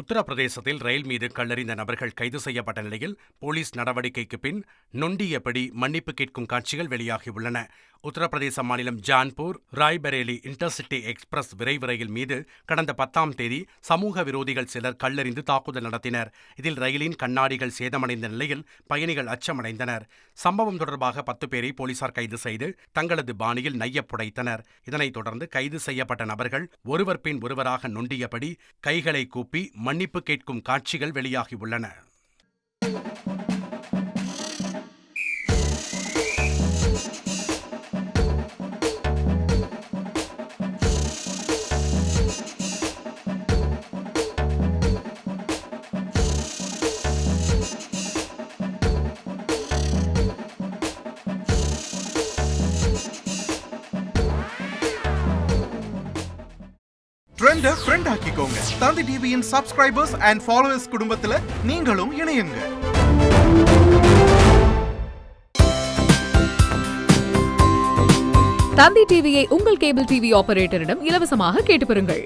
உத்தரப்பிரதேசத்தில் ரயில் மீது கல்லறிந்த நபர்கள் கைது செய்யப்பட்ட நிலையில் போலீஸ் நடவடிக்கைக்கு பின் நொண்டியபடி மன்னிப்பு கேட்கும் காட்சிகள் வெளியாகியுள்ளன. உத்தரப்பிரதேச மாநிலம் ஜான்பூர் ராய்பரேலி இன்டர்சிட்டி எக்ஸ்பிரஸ் விரைவு ரயில் மீது கடந்த பத்தாம் தேதி சமூக விரோதிகள் சிலர் கல்லெறிந்து தாக்குதல் நடத்தினர். இதில் ரயிலின் கண்ணாடிகள் சேதமடைந்த நிலையில் பயணிகள் அச்சமடைந்தனர். சம்பவம் தொடர்பாக பத்து பேரை போலீசார் கைது செய்து தங்களது பாணியில் நையப் புடைத்தனர். இதனைத் தொடர்ந்து கைது செய்யப்பட்ட நபர்கள் ஒருவர் பின் ஒருவராக நொண்டியபடி கைகளை கூப்பி மன்னிப்பு கேட்கும் காட்சிகள் வெளியாகியுள்ளன. ட்ரெண்ட ஃப்ரெண்ட் ஆக்கிக்கோங்க. தந்தி டிவியின் சப்ஸ்கிரைபர்ஸ் அண்ட் ஃபாலோவர்ஸ் குடும்பத்துல நீங்களும் இணையுங்க. தந்தி டிவியை உங்கள் கேபிள் டிவி ஆபரேட்டரிடம் இலவசமாக கேட்டு பெறுங்கள்.